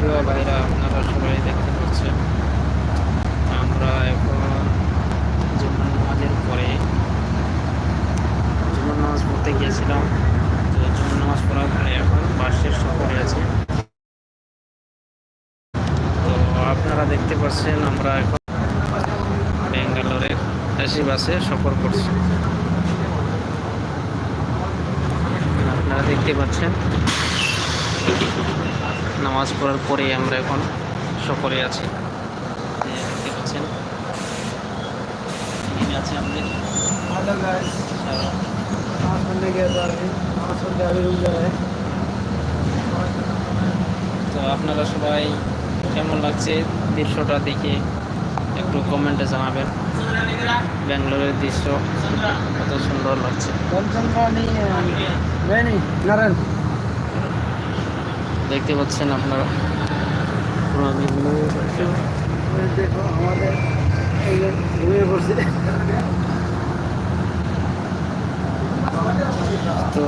প্রিয় ভাইরা, আপনারা সবাই দেখতে পাচ্ছেন, আমরা এখন জুম্মা নামাজের পরে জুম্মা নামাজ পড়তে গিয়েছিলাম। তো জুম্মা নামাজ পড়ার পরে এখন বাসের সফরে আছি। তো আপনারা দেখতে পাচ্ছেন, আমরা এখন ব্যাঙ্গালোরের এসি বাসে সফর করছি। আপনারা দেখতে পাচ্ছেন নামাজ পড়ার পরে আমরা এখন সফরে আছি এই যে দেখতে পাচ্ছেন এখানে আছে আমাদের हेलो गाइस সারা। नमाज पढ़ने गया था अभी नमाज पढ़ के अभी रुक जा रहे हैं তো আপনারা সবাই কেমন লাগছে দৃশ্যটা দেখে একটু কমেন্টে জানাবেন ব্যাঙ্গালোরের দৃশ্য কত সুন্দর লাগছে দেখতে পাচ্ছেন আপনারা। তো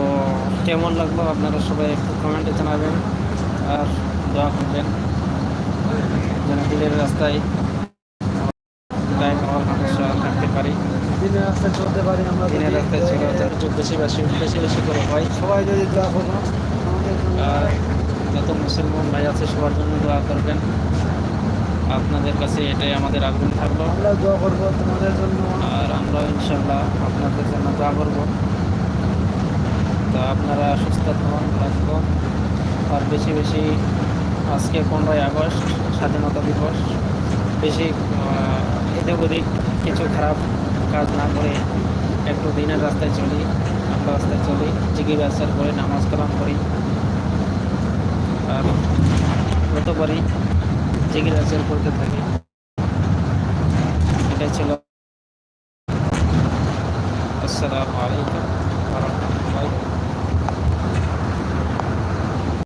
কেমন লাগল আপনারা সবাই একটু কমেন্টে জানাবেন আর দোয়া করবেন। যেন বিলের রাস্তায় গায়ে খাওয়ার সমস্যা থাকতে পারি। দিনের রাস্তায় চলতে পারি আমরা দিনের রাস্তায় চলে বেশি বেশি বেশি বেশি করে হয়। সবাই যদি দোয়া করব আছে সবার জন্য দোয়া করবেন। আপনাদের কাছে এটাই আমাদের আগ্রহ থাকল। আমরা দোয়া করব তোমাদের জন্য। আর আমরা ইনশাল্লাহ আপনাদের জন্য দোয়া করব। তো আপনারা সুস্থ থাকুন থাকবেন আর বেশি বেশি আজকে পনেরোই আগস্ট স্বাধীনতা দিবস। বেশি এদিক ওদিক কিছু খারাপ কাজ না করে একটু দিনের রাস্তায় চলি আমরা রাস্তায় চলি। জিগি ব্যবসার করে নামাজ কালাম করি আর যত পারি জিগি ব্যবসার করতে থাকি। এটাই ছিল। আসসালামু আলাইকুম।